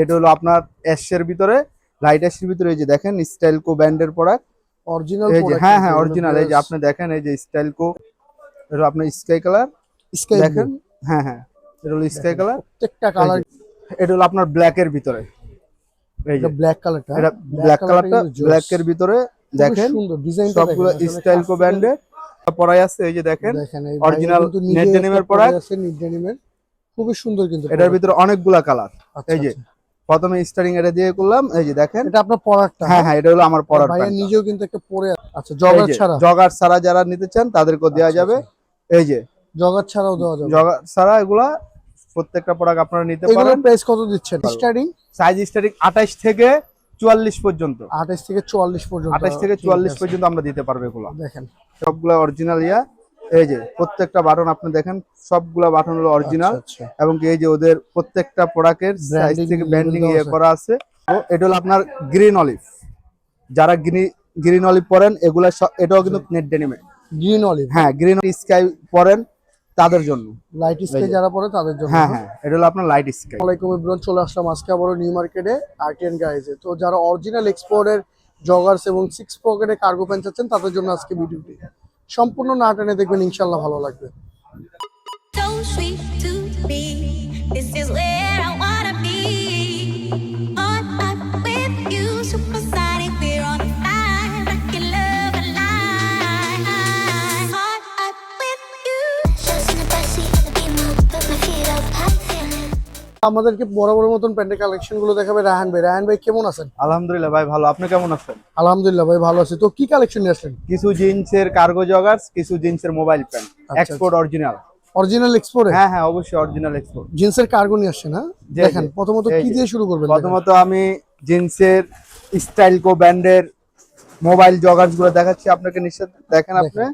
এটা হলো আপনার অ্যাশের ভিতরে লাইট অ্যাশের ভিতরে এই যে দেখেন স্টাইলকো ব্র্যান্ডের প্রোডাক্ট অরিজিনাল এই যে হ্যাঁ হ্যাঁ অরিজিনাল এই যে আপনি দেখেন এই যে স্টাইলকো এটা আপনার স্কাই কালার স্কাই দেখেন হ্যাঁ হ্যাঁ এটা হলো স্কাই কালার প্রত্যেকটা কালার এটা হলো আপনার ব্ল্যাক এর ভিতরে। এই যে ব্ল্যাক কালারটা এটা ব্ল্যাক কালারটা ব্ল্যাক এর ভিতরে দেখেন সুন্দর ডিজাইনটা সবগুলো স্টাইলকো ব্র্যান্ডের পরাই আছে এই যে দেখেন অরিজিনাল এই original net denim এর পরে product। আছে নিট ডেনিমের খুবই সুন্দর কিন্তু এটার ভিতরে অনেকগুলা কালার আচ্ছা, এই যে আচ্ছা। প্রথমে স্টারিং এটা দিয়ে করলাম এই যে দেখেন। এটা আপনার পরারটা হ্যাঁ হ্যাঁ এটা হলো আমার পরার প্যান্ট নিজেও কিন্তু একটা পরে আচ্ছা জগার ছাড়া? জগার ছাড়া যারা নিতে চান তাদেরকেও দেওয়া আচ্ছা, যাবে। আচ্ছা। এই যে জগার ছাড়াও দেওয়া যাবে। জগার ছাড়া এগুলা প্রত্যেকটা প্রোডাক্ট আপনারা নিতে এগুলোর পারেন। প্রাইস কত দিচ্ছেন? স্টার্টিং সাইজ স্টারিং আঠাশ থেকে চুয়াল্লিশ পর্যন্ত। 28 থেকে 44 পর্যন্ত। আঠাশ থেকে ঠিক চুয়াল্লিশ আছে। পর্যন্ত আমরা দিতে পারব এগুলো। দেখেন। সবগুলা অরিজিনাল ইয়া। এই যে প্রত্যেকটা বাটন আপনি দেখেন সবগুলা বাটন হলো অরিজিনাল আচ্ছা, আচ্ছা। এবং এই যে ওদের প্রত্যেকটা প্রোডাক্টের সাইজ থেকে ব্র্যান্ডিং ইয়ে করা আছে। তো এটা হলো আপনার গ্রিন অলিভ যারা গ্রিন গ্রিন অলিভ পরেন এগুলা এটাও কিন্তু নেট ডেনিমে গ্রিন অলিভ হ্যাঁ গ্রিন স্কাই পরেন তাদের জন্য। লাইট স্কাই যারা পরে তাদের জন্য। হ্যাঁ হ্যাঁ এটা হলো আপনার লাইট স্কাই আসসালামাইকুম ইব্রান চলে আসলাম আজকে আবারও নিউ মার্কেটে আর্টিয়ান গাইজে তো যারা অরিজিনাল এক্সপোর্টের জগার্স এবং সিক্স পকেটে কার্গো প্যান্ট চাচ্ছেন তাদের জন্য আজকে ভিডিওটি সম্পূর্ণ না টেনে দেখবেন ইনশাল্লাহ ভালো লাগবে। আমাদেরকে বড় বড় মতন প্যান্টের কালেকশনগুলো দেখাবে রাহান ভাই। রাহান ভাই কেমন আছেন? আলহামদুলিল্লাহ ভাই ভালো। আপনি কেমন আছেন? আলহামদুলিল্লাহ ভাই ভালো আছি। তো কি কালেকশন নিয়ে আসলেন? কিছু জিন্সের কার্গো জগার্স কিছু জিন্সের mobile pant. Export original original এক্সপোর্টে হ্যাঁ হ্যাঁ অবশ্যই অরিজিনাল এক্সপোর্ট জিন্সের কার্গো নিয়ে আসছেন হ্যাঁ? দেখেন প্রথমত কি দিয়ে শুরু করবেন প্রথমত আমি জিন্সের স্টাইলকো ব্র্যান্ডের মোবাইল জগার্সগুলো দেখাচ্ছি আপনাকে নিশ্চয় দেখেন আপনি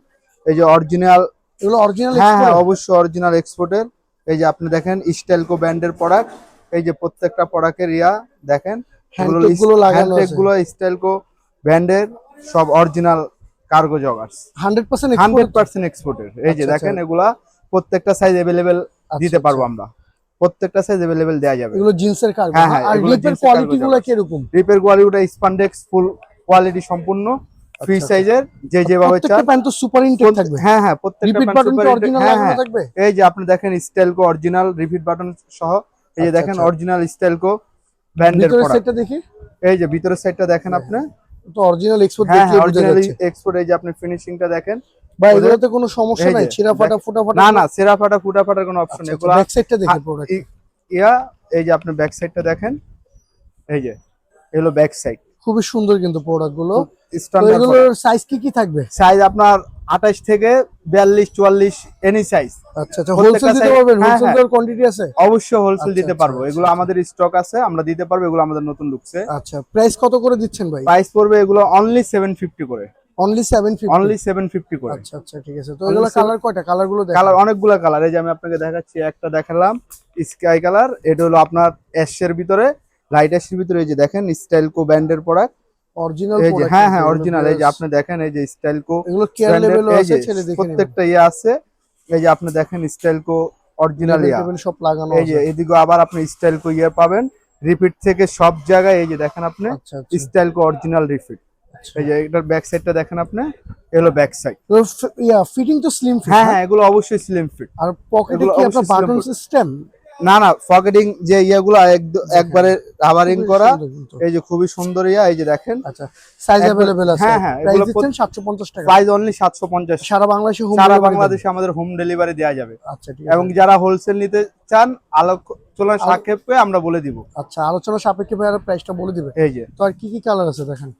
এই যে অরিজিনাল এগুলো অরিজিনাল হ্যাঁ হ্যাঁ অবশ্যই অরিজিনাল এক্সপোর্টের এই যে আপনি দেখেন স্টাইলকো ব্র্যান্ডের প্রোডাক্ট এই যে প্রত্যেকটা প্রোডাক্টের ইয়া দেখেনগুলো। স্টাইলকো ব্র্যান্ডের সব original cargo joggers hundred percent hundred percent এক্সপোর্টের এই যে আচ্ছা, দেখেন আচ্ছা। এগুলা প্রত্যেকটা সাইজ অ্যাভেলেবেল দিতে আচ্ছা, পারব আমরা। প্রত্যেকটা সাইজ অ্যাভেলেবেল দেওয়া যাবে। এগুলো জিন্সের কার্গো হ্যাঁ, হ্যাঁ, আর রিপের কোয়ালিটি গুলো জগার্স। কীরকম? রিপের কোয়ালিটিটা স্পান্ডেক্স ফুল কোয়ালিটি সম্পূর্ণ। ফ্রি আচ্ছা। সাইজের যে যেভাবে চান প্যান্ট তো সুপার ইনটেক থাকবে। হ্যাঁ হ্যাঁ প্রত্যেকটা রিপিট বাটন super অরিজিনাল হ্যাঁ, লাগানো হ্যাঁ। থাকবে? এই যে আপনি দেখেন স্টাইলকো অরিজিনাল রিপিট বাটন সহ এই যে আচ্ছা, দেখেন আচ্ছা। অরিজিনাল স্টাইলকো ব্র্যান্ডের ভিতরের প্রোডাক্ট সাইডটা দেখি। এই যে ভিতরের সাইডটা দেখেন আপনি। তো অরিজিনাল এক্সপোর্ট হ্যাঁ দেখলে হ্যাঁ বোঝা যাচ্ছে। এক্সপোর্ট এই যে আপনি ফিনিশিংটা দেখেন। ভাই এগুলোতে কোনো সমস্যা নাই যে, ফাটা ফুটা ফাটা না না সেরা ফাটা ফুটা ফাটার কোনো অপশন এগুলা ব্যাক সাইডটা দেখি হা- প্রোডাক্ট ইয়া এই যে আপনি ব্যাক সাইডটা দেখেন। এই যে এগুলো ব্যাক সাইড খুবই সুন্দর কিন্তু প্রোডাক্টগুলো। এগুলোর সাইজ কি কি থাকবে? সাইজ আপনার আঠাশ থেকে বিয়াল্লিশ চুয়াল্লিশ এনি সাইজ আচ্ছা আচ্ছা হোলসেল দিতে পারবেন? হ্যাঁ, হোলসেল হ্যাঁ। কোয়ান্টিটি আছে? অবশ্যই হোলসেল আচ্ছা, দিতে আচ্ছা, পারব। এগুলো আমাদের স্টক আছে আমরা দিতে পারব এগুলো আমাদের নতুন ঢুকছে। আচ্ছা প্রাইস কত করে দিচ্ছেন ভাই? প্রাইস পড়বে এগুলো অনলি সেভেন ফিফটি করে। অনলি 750 অনলি সেভেন ফিফটি করে। আচ্ছা আচ্ছা ঠিক আছে। তো এগুলো কালার কয়টা? কালারগুলো দেখেন। কালার অনেকগুলো কালার এই যে আমি আপনাকে দেখাচ্ছি একটা দেখালাম স্কাই কালার এটা হলো আপনার অ্যাশের ভিতরে। লাইট অ্যাশের ভিতরে এই যে দেখেন স্টাইলকো ব্র্যান্ডের প্রোডাক্ট অরিজিনাল এই যে হ্যাঁ হ্যাঁ অরিজিনাল এই যে আপনি দেখেন এই যে স্টাইলকো এগুলো কেয়ার লেভেল আছে ছেলে দেখে নেবেন প্রত্যেকটা ইয়ে আছে। এই যে আপনি দেখেন স্টাইলকো অরিজিনাল ইয়া। সব লাগানো এই যে এদিকে আবার আপনি স্টাইলকো ইয়ে পাবেন। রিপিট থেকে সব জায়গায় এই যে দেখেন আপনি আচ্ছা স্টাইলকো অরিজিনাল রিপিট এই যে এটার ব্যাক সাইডটা দেখেন আপনি এগুলো ব্যাক সাইড ইয়া ফিটিং তো স্লিম ফিট হ্যাঁ হ্যাঁ এগুলো অবশ্যই স্লিম ফিট আর পকেটে কি আপনার বাটন সিস্টেম না না ফকেটিং যে ইয়েগুলো হ্যাঁ, একবারে রাবারিং করা এই যে খুবই সুন্দর ইয়া এই যে দেখেন। আচ্ছা সাইজ अवेलेबल আছে। হ্যাঁ হ্যাঁ এগুলো 750 টাকা। প্রাইস অনলি 750 সারা বাংলাদেশে হোম সারা বাংলাদেশে আমাদের হোম ডেলিভারি দেয়া যাবে। আচ্ছা ঠিক এবং যারা হোলসেল নিতে চান আলোক তোলা সাপেক্ষে আমরা বলে দিব। আচ্ছা আলোচনা সাপেক্ষে ভাই প্রাইসটা বলে দিবে। এই যে। তো আর কি কি কালার আছে দেখেন?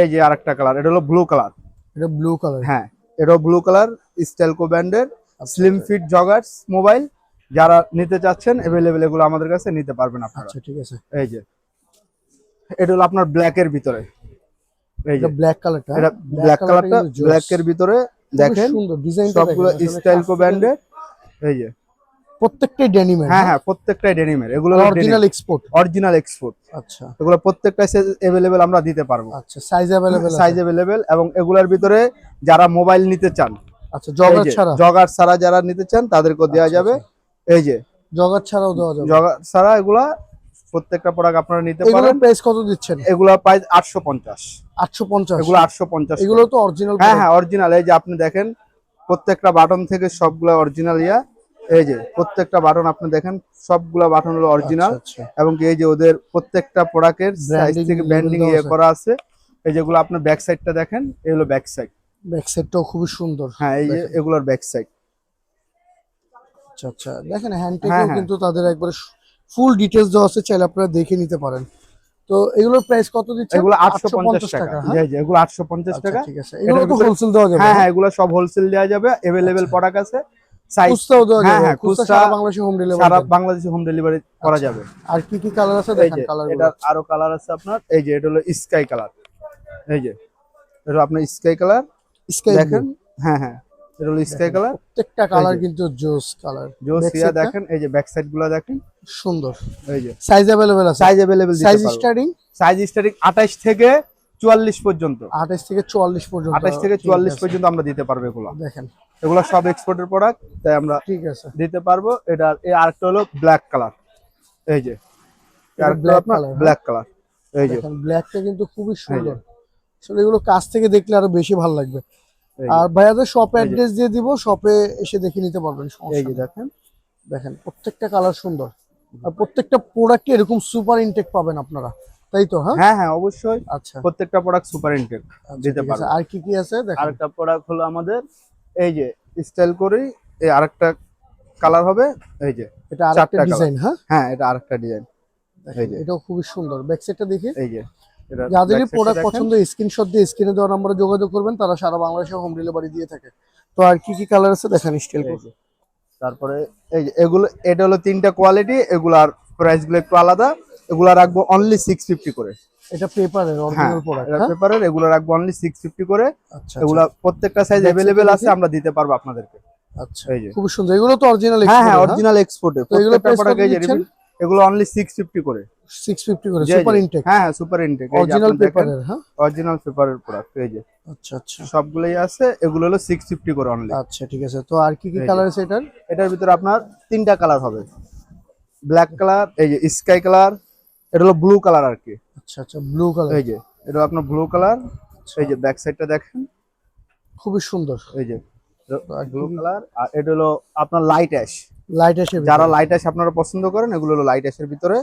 এই যে আরেকটা কালার এটা হলো ব্লু কালার এটা ব্লু কালার হ্যাঁ এটা ব্লু কালার স্টেলকো ব্র্যান্ডের স্লিম ফিট জগার্স মোবাইল যারা নিতে চাচ্ছেন এভেলেবেল এগুলো আমাদের কাছে নিতে পারবেন আপনারা আচ্ছা ঠিক আছে এই যে এটা হলো আপনার ব্ল্যাক এর ভিতরে এই যে এটা ব্ল্যাক কালারটা এটা ব্ল্যাক কালারটা ব্ল্যাক এর ভিতরে দেখেন সুন্দর ডিজাইনটা সবগুলো স্টাইলকো ব্র্যান্ডের এই যে প্রত্যেকটাই ডেনিমের হ্যাঁ হ্যাঁ প্রত্যেকটাই ডেনিমের এগুলো অরিজিনাল এক্সপোর্ট অরিজিনাল এক্সপোর্ট আচ্ছা এগুলো প্রত্যেকটা এভেলেবেল আমরা দিতে পারবো আচ্ছা সাইজ अवेलेबल সাইজ এভেলেবেল এবং এগুলোর ভিতরে যারা মোবাইল নিতে চান আচ্ছা জগার ছাড়া জগার ছাড়া যারা নিতে চান তাদেরকেও দেওয়া আচ্ছা, যাবে এই যে জগার ছাড়াও দেওয়া যাবে। জগার ছাড়া এগুলা প্রত্যেকটা প্রোডাক্ট আপনারা নিতে পারেন। প্রাইস কত দিচ্ছেন? এগুলো প্রাইস আটশো পঞ্চাশ। আটশো পঞ্চাশ। এগুলো আটশো পঞ্চাশ এগুলো তো অরিজিনাল হ্যাঁ হ্যাঁ অরিজিনাল এই যে আপনি দেখেন প্রত্যেকটা বাটন থেকে সবগুলা অরিজিনাল ইয়া। এই যে প্রত্যেকটা বাটন আপনি দেখেন সবগুলা বাটন হলো অরিজিনাল আচ্ছা এবং কি এই যে ওদের প্রত্যেকটা প্রোডাক্টের সাইজ থেকে ব্র্যান্ডিং ইয়ে করা আছে। এই যেগুলো আপনার ব্যাক সাইডটা দেখেন এই হলো ব্যাক সাইড ব্যাক সাইডটাও খুবই সুন্দর। হ্যাঁ এই যে। এগুলোর ব্যাক সাইড আচ্ছা আচ্ছা। দেখেন হ্যান্ড হ্যাঁ। কিন্তু তাদের একবারে ফুল ডিটেলস দেওয়া আছে চাইলে আপনারা দেখে নিতে পারেন। তো এগুলোর প্রাইস কত দিচ্ছেন? এগুলো আটশো পঞ্চাশ টাকা। হ্যাঁ? জি জি এগুলো আটশো পঞ্চাশ আচ্ছা, টাকা। ঠিক আছে। এগুলো তো হোলসেল দেওয়া যাবে। হ্যাঁ হ্যাঁ এগুলো সব হোলসেল দেওয়া যাবে। আচ্ছা। প্রোডাক্ট আছে। সাইজ দেওয়া হ্যাঁ, যাবে। হ্যাঁ, সারা বাংলাদেশে হোম সারা ডেলিভারি বাংলাদেশে হোম ডেলিভারি করা আচ্ছা। যাবে। আর কি কি কালার আছে? দেখেন কালার এটা আরও কালার আছে আপনার। এই যে এটা হলো স্কাই কালার এই যে এটা আপনার স্কাই কালার স্কাই দেখেন। হ্যাঁ হ্যাঁ। এটা হলো স্কাই কালার প্রত্যেকটা কালার যে। কিন্তু জোস কালার জোস ইয়া দেখেন এই যে ব্যাক সাইড গুলো দেখেন সুন্দর এই যে সাইজ अवेलेबल আছে সাইজ अवेलेबल দিতে সাইজ পারবো স্টার্টিং সাইজ স্টার্টিং 28 থেকে 44 পর্যন্ত 28 থেকে 44 পর্যন্ত 28 থেকে ঠিক 44 আছে। পর্যন্ত আমরা দিতে পারবো এগুলো দেখেন এগুলো সব এক্সপোর্টের প্রোডাক্ট তাই আমরা ঠিক আছে দিতে পারবো এটা এই আরেকটা হলো ব্ল্যাক কালার এই যে এটা আরেকটা black আপনার color, হ্যাঁ? ব্ল্যাক কালার এই যে দেখেন ব্ল্যাকটা কিন্তু খুবই সুন্দর আসলে এগুলো কাছ থেকে দেখলে আরো বেশি ভালো লাগবে এই আর ভাইয়াদের শপ অ্যাড্রেস দিয়ে দিব শপে এসে দেখে নিতে পারবেন সমস্যা এই যে দেখেন। দেখেন প্রত্যেকটা কালার সুন্দর। আর প্রত্যেকটা প্রোডাক্টে এরকম সুপার ইনটেক পাবেন আপনারা। তাই তো হ্যাঁ? হ্যাঁ হ্যাঁ অবশ্যই। আচ্ছা। প্রত্যেকটা প্রোডাক্ট সুপার ইনটেক দিতে ঠিক আর কি কি আছে? দেখেন। আরেকটা প্রোডাক্ট হলো আমাদের এই যে স্টাইল করেই এই আরেকটা কালার হবে এই যে এটা আরেকটা ডিজাইন হ্যাঁ? হ্যাঁ এটা আরেকটা ডিজাইন দেখেন, এই যে। এটাও খুবই সুন্দর। ব্যাক সাইডটা দেখি। এই যে। যাদেরই টা প্রোডাক্ট পছন্দ স্ক্রিনশট দিয়ে স্ক্রিনে দেওয়া নম্বরে যোগাযোগ করবেন তারা সারা বাংলাদেশে হোম ডেলিভারি দিয়ে থাকে। তো আর কি কি কালার আছে দেখেন স্টাইল এই তারপরে এই যে এগুলো এটা হলো তিনটা কোয়ালিটি এগুলার প্রাইসগুলো একটু আলাদা এগুলা রাখব অনলি সিক্স ফিফটি করে। এটা পেপারের হ্যাঁ অরিজিনাল প্রোডাক্ট এটা হ্যাঁ? পেপারের এগুলো রাখব অনলি সিক্স ফিফটি করে। আচ্ছা এগুলা প্রত্যেকটা সাইজ অ্যাভেলেবেল আছে আমরা দিতে পারব আপনাদেরকে। আচ্ছা এই যে। খুব সুন্দর। এগুলো তো অরিজিনাল হ্যাঁ হ্যাঁ অরিজিনাল এক্সপোর্টের তো এগুলো repeat- এগুলো অনলি সিক্স ফিফটি করে। 650 করে সুপার। ইনটেক হ্যাঁ হ্যাঁ সুপার ইনটেক অরিজিনাল পেপারের হ্যাঁ? অরিজিনাল পেপারের প্রোডাক্ট এই যে। আচ্ছা আচ্ছা। সবগুলোই আছে এগুলো হলো সিক্স ফিফটি করে অনলি আচ্ছা ঠিক আছে। তো আর কি কি কালার আছে এটার? এটার ভিতরে আপনার তিনটা কালার হবে। ব্ল্যাক কালার এই যে স্কাই কালার এটা হলো ব্লু কালার আর কি। আচ্ছা আচ্ছা ব্লু কালার এই যে এটা আপনার ব্লু কালার এই যে ব্যাক সাইডটা দেখেন। খুবই সুন্দর। এই যে ব্লু কালার আর এটা হলো আপনার লাইট অ্যাশ লাইট আসে যারা লাইট অ্যাশ আপনারা পছন্দ করেন এগুলো হলো লাইট অ্যাশের ভিতরে।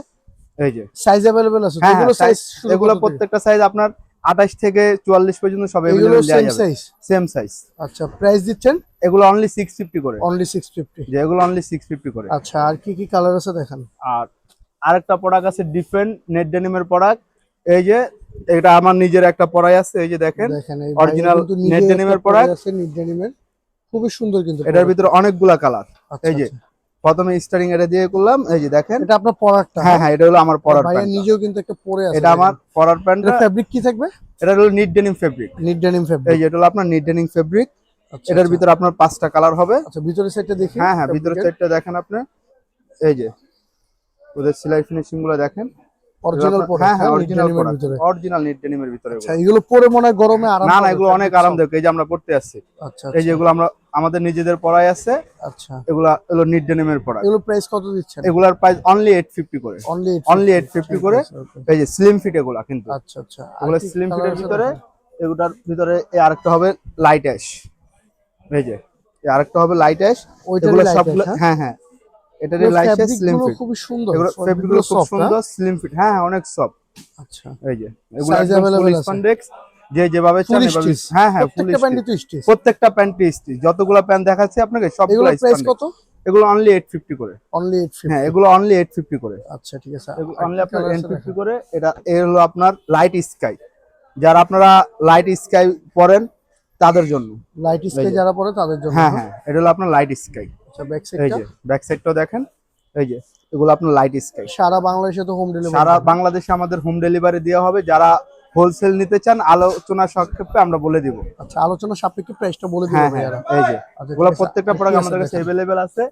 এই যে সাইজ अवेलेबल আছে তো হ্যাঁ এগুলো সাইজ এগুলো প্রত্যেকটা সাইজ আপনার আঠাশ থেকে চুয়াল্লিশ পর্যন্ত সব এগুলো এগুলো দেওয়া সেম যাবে সাইজ সেম সাইজ আচ্ছা প্রাইস দিচ্ছেন এগুলো অনলি সিক্স ফিফটি করে অনলি 650 যে এগুলো অনলি সিক্স ফিফটি করে আচ্ছা আর কি কি কালার আছে দেখেন আর আরেকটা প্রোডাক্ট আছে ডিফারেন্ট নেট ডেনিমের প্রোডাক্ট এই যে এটা আমার নিজের একটা পড়াই আছে এই যে দেখেন দেখেন এই original net denim এর product। আছে নিট ডেনিমের খুবই সুন্দর কিন্তু এটার ভিতরে অনেকগুলা কালার আচ্ছা, এই যে আচ্ছা। প্রথমে স্টারিং এটা দিয়ে করলাম এই যে দেখেন। এটা আপনার পরারটা হ্যাঁ হ্যাঁ? এটা হলো আমার পরার প্যান্ট নিজেও কিন্তু একটা পরে আছে এটা আমার পরার প্যান্টটা। ফেব্রিক কি থাকবে? এটা হলো knit denim fabric knit denim fabric এই যে এটা হলো আপনার নিট ডেনিম ফেব্রিক আচ্ছা এটার ভিতর ভিতরে আপনার পাঁচটা কালার হবে। আচ্ছা ভিতরের সাইডটা দেখি। হ্যাঁ হ্যাঁ ভিতরের। সাইডটা দেখেন আপনি। এই যে ওদের সেলাই ফিনিশিংগুলো দেখেন। অরিজিনাল এগুলো হ্যাঁ হ্যাঁ অরিজিনাল অরিজিনাল ভিতরে অরিজিনাল নিট ডেনিমের ভিতরে আচ্ছা এগুলো পরে মনে হয় গরমে আরাম না না এগুলো অনেক আরামদায়ক এই যে আমরা পড়তে আসছি। আচ্ছা এই যে এগুলো আমরা আমাদের নিজেদের পড়াই আছে। আচ্ছা। এগুলা হলো নিট ডেনিমের প্রোডাক্ট এগুলো প্রাইস কত দিচ্ছেন? এগুলার প্রাইস অনলি এইট ফিফটি করে। অনলি only 850 করে। এই যে স্লিম ফিট এগুলা কিন্তু। আচ্ছা আচ্ছা। এগুলো স্লিম ফিটের ভিতরে? এগুলার? ভিতরে এই আরেকটা হবে লাইট অ্যাশ এই যে আরেকটা হবে লাইট অ্যাশ এগুলো light সবগুলো হ্যাঁ হ্যাঁ। অ্যাশ fabric স্লিম ফিট খুবই সুন্দর এগুলো fabric ফেব্রিকগুলো খুব হ্যাঁ? সুন্দর স্লিম ফিট হ্যাঁ হ্যাঁ, অনেক সফট আচ্ছা। এই যে এগুলো আছে। স্পন্ডেক্স যে যেভাবে চান এভাবে হ্যাঁ হ্যাঁ ফুল স্টিচ প্রত্যেকটা প্যান্টই স্টিচ যতগুলো প্যান্ট দেখাচ্ছি আপনাকে সবগুলো এগুলো প্রাইস কত? এগুলো অনলি 850 করে। অনলি 850 হ্যাঁ এগুলো অনলি 850 করে। আচ্ছা ঠিক আছে। এগুলো অনলি আপনার colour আছে এন দেখেন? করে। এটা এর হলো আপনার লাইট স্কাই যারা আপনারা লাইট স্কাই পরেন তাদের জন্য। লাইট স্কাই যারা পরে তাদের জন্য হ্যাঁ হ্যাঁ এটা হলো আপনার লাইট স্কাই আচ্ছা ব্যাক এই যে ব্যাক সাইডটাও দেখেন। এই যে এগুলো আপনার লাইট স্কাই সারা বাংলাদেশে তো হোম ডেলিভারি সারা বাংলাদেশে আমাদের হোম ডেলিভারি দেওয়া হবে। যারা হোলসেল নিতে চান আলোচনা সংক্ষেপে আমরা বলে দিব। আচ্ছা আলোচনা সাপেক্ষে প্রাইসটা বলে দিবেন হ্যাঁ হ্যাঁ ভাইয়ারা এই যে আচ্ছা, এগুলো প্রত্যেকটা প্রোডাক্ট আমাদের কাছে? অ্যাভেলেবেল আছে।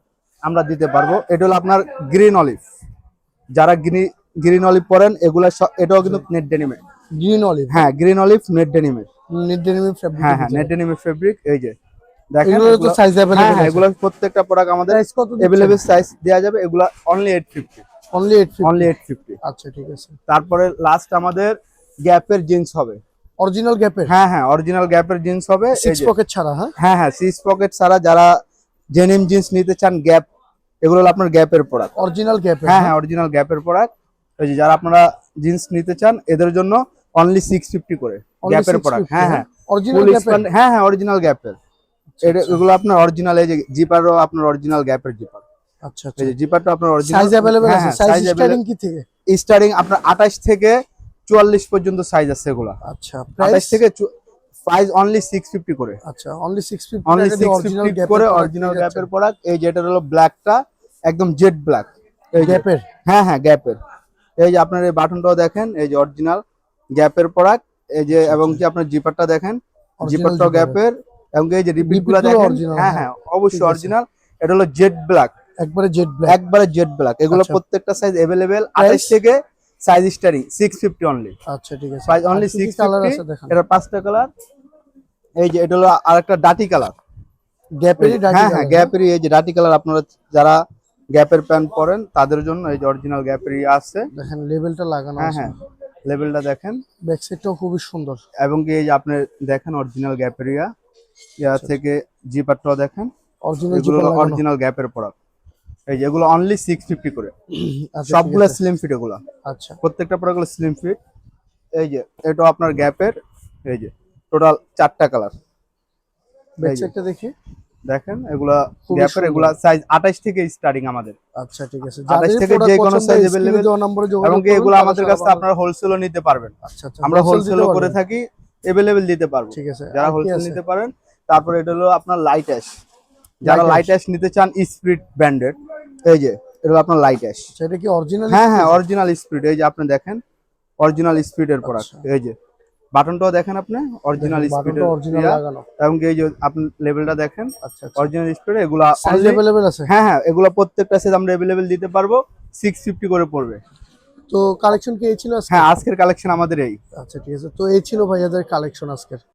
আমরা দিতে পারব। এটা হলো আপনার গ্রিন অলিভ যারা গ্রিন গ্রিন অলিভ পরেন এগুলো এটাও কিন্তু নেট ডেনিমের গ্রিন অলিভ হ্যাঁ গ্রিন অলিভ নেট ডেনিমের নেট ডেনিম ফেব্রিক হ্যাঁ হ্যাঁ নেট ডেনিমের ফেব্রিক এই যে। দেখেন এগুলো তো এগুলো- সাইজ হ্যাঁ अवेलेबल হ্যাঁ এগুলো প্রত্যেকটা প্রোডাক্ট আমাদের প্রাইস কত অ্যাভেলেবেল সাইজ দেওয়া যাবে এগুলো only eight fifty only eight only eight fifty আচ্ছা ঠিক আছে তারপরে লাস্ট আমাদের গ্যাপের জিন্স হবে অরিজিনাল গ্যাপের হ্যাঁ হ্যাঁ অরিজিনাল গ্যাপের জিন্স হবে এই সিক্স যে। পকেট ছাড়া হ্যাঁ হ্যাঁ হ্যাঁ সিক্স পকেট ছাড়া যারা জেনিম জিন্স নিতে চান গ্যাপ এগুলো হলো আপনার গ্যাপের প্রোডাক্ট অরিজিনাল গ্যাপের হ্যাঁ হ্যাঁ অরিজিনাল গ্যাপের প্রোডাক্ট এই যে যারা আপনারা জিন্স নিতে চান এদের জন্য অনলি সিক্স ফিফটি করে গ্যাপের প্রোডাক্ট হ্যাঁ হ্যাঁ অরিজিনাল Full গ্যাপের expand- হ্যাঁ হ্যাঁ অরিজিনাল গ্যাপের এটা এগুলো আপনার অরিজিনাল এই যে জিপারও আপনার অরিজিনাল গ্যাপের জিপার আচ্ছা আচ্ছা এই যে জিপারটা আপনার অরিজিনাল সাইজ अवेलेबल হ্যাঁ, আছে সাইজ স্টার্টিং কি থেকে স্টার্টিং আপনার 28 থেকে 44 পর্যন্ত সাইজ আছে এগুলা আচ্ছা প্রাইস 28 থেকে প্রাইস অনলি 650 করে আচ্ছা অনলি 650 অনলি টাকা দিয়ে অরিজিনাল 650 গ্যাপের করে অরিজিনাল গ্যাপের প্রোডাক্ট এই যেটা হলো ব্ল্যাকটা একদম জেড ব্ল্যাক এই যে গ্যাপের হ্যাঁ হ্যাঁ গ্যাপের এই যে আপনার এই বাটনটাও দেখেন এই যে অরিজিনাল গ্যাপের প্রোডাক্ট এই যে এবং কি আপনার জিপারটা দেখেন Original জিপারটাও zipper। গ্যাপের এবং এই যে রিপিটগুলো Repeat গুলো দেখেন original, হ্যাঁ হ্যাঁ। হ্যাঁ অবশ্যই ঠিক আছে। অরিজিনাল এটা হলো জেড ব্ল্যাক একবারে জেড ব্ল্যাক একবারে জেড ব্ল্যাক এগুলো আচ্ছা। প্রত্যেকটা সাইজ अवेलेबल Price? 28 থেকে সাইজ স্টারিং 650 অনলি আচ্ছা ঠিক আছে প্রাইস অনলি আর কি কি কালার আছে 650 দেখেন এটা পাঁচটা কালার এই যে এটা হলো আরেকটা ডাটি কালার গ্যাপেরই ডাকি হ্যাঁ হ্যাঁ গ্যাপেরই এই যে ডাটি কালার আপনারা যারা গ্যাপের প্যান্ট পরেন তাদের জন্য এই যে অরিজিনাল গ্যাপেরই আছে দেখেন লেভেলটা লাগানো হ্যাঁ আছে হ্যাঁ লেভেলটা দেখেন ব্যাক সাইডটাও খুবই সুন্দর এবং কি এই যে আপনি দেখেন অরিজিনাল গ্যাপেরিয়া ইয়া আচ্ছা, থেকে জিপারটাও দেখেন অরিজিনাল এগুলো জিপার লাগানো অরিজিনাল গ্যাপের প্রোডাক্ট এই যে এগুলো অনলি সিক্স ফিফটি করে আচ্ছা সবগুলো সবগুলো স্লিম ফিট এগুলো আচ্ছা প্রত্যেকটা প্রোডাক্ট স্লিম ফিট এই যে এটা আপনার গ্যাপের এই যে টোটাল চারটা কালার ব্যাক এই যে। সাইডটা দেখি দেখেন এগুলা খুবই গ্যাপের সুন্দর। এগুলা সাইজ 28 থেকে স্টার্টিং আমাদের আচ্ছা ঠিক আছে 28 যাদের থেকে product যে কোনো পছন্দ, size screen এ available দেওয়া নম্বরে যোগাযোগ এবং কি করুন, এগুলো তারা আমাদের সারা কাছে বাংলা- আপনারা হোলসেলও নিতে পারবেন আচ্ছা আচ্ছা আমরা wholesale দিতে হোলসেলও করে পারবেন। থাকি अवेलेबल দিতে পারবো ঠিক আছে যারা আর কি হোলসেল আছে? নিতে পারেন তারপরে এটা হলো আপনার লাইট অ্যাশ যারা Light লাইট অ্যাশ নিতে চান স্পিড ব্র্যান্ডেড এই যে এটা হলো আপনার লাইট অ্যাশ আচ্ছা, এটা কি অরিজিনাল হ্যাঁ হ্যাঁ অরিজিনাল স্পিড এই যে আপনি দেখেন অরিজিনাল স্পিডের প্রোডাক্ট আচ্ছা। এই যে বাটনটাও দেখেন আপনি অরিজিনাল স্পিডের বাটনটা অরিজিনাল লাগানো এবং কি এই যে আপনি লেভেলটা দেখেন আচ্ছা আচ্ছা অরিজিনাল স্পিড এগুলা সাইজ only- अवेलेबल আছে হ্যাঁ হ্যাঁ এগুলো প্রত্যেকটা সাইজ আমরা अवेलेबल দিতে পারবো 650 করে পড়বে তো কালেকশন কি এই ছিল আজকে হ্যাঁ আজকের কালেকশন আমাদের এই আচ্ছা ঠিক আছে তো এই ছিল ভাইয়াদের কালেকশন আজকের